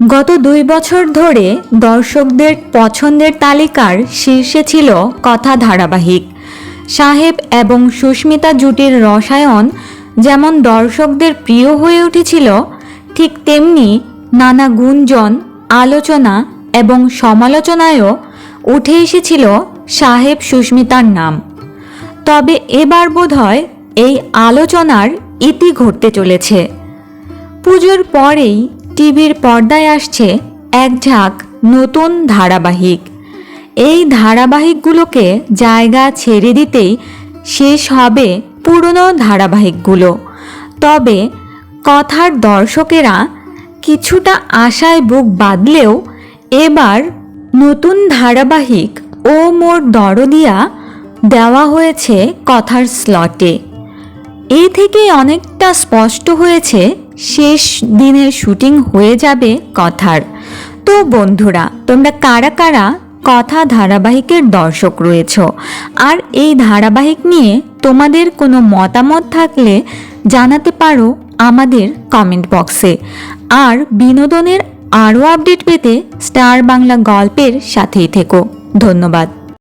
গত দুই বছর ধরে দর্শকদের পছন্দের তালিকার শীর্ষে ছিল কথা ধারাবাহিক। সাহেব এবং সুস্মিতা জুটির রসায়ন যেমন দর্শকদের প্রিয় হয়ে উঠেছিল, ঠিক তেমনি নানা গুঞ্জন, আলোচনা এবং সমালোচনায়ও উঠে এসেছিল সাহেব সুস্মিতার নাম। তবে এবার বোধহয় এই আলোচনার ইতি ঘটতে চলেছে। পুজোর পরেই টিভির পর্দায় আসছে এক ঝাঁক নতুন ধারাবাহিক। এই ধারাবাহিকগুলোকে জায়গা ছেড়ে দিতেই শেষ হবে পুরনো ধারাবাহিকগুলো। তবে কথার দর্শকেরা কিছুটা আশায় বুক বাঁধলেও এবার নতুন ধারাবাহিক ও মোর দরদিয়া দেওয়া হয়েছে কথার স্লটে। এ থেকে অনেকটা স্পষ্ট হয়েছে শেষ দিনের শুটিং হয়ে যাবে কথার। তো বন্ধুরা, তোমরা কারা কারা কথা ধারাবাহিকের দর্শক রয়েছ? আর এই ধারাবাহিক নিয়ে তোমাদের কোনো মতামত থাকলে জানাতে পারো আমাদের কমেন্ট বক্সে আর বিনোদনের আরও আপডেট পেতে স্টার বাংলা গল্পের সাথেই থেকো। ধন্যবাদ।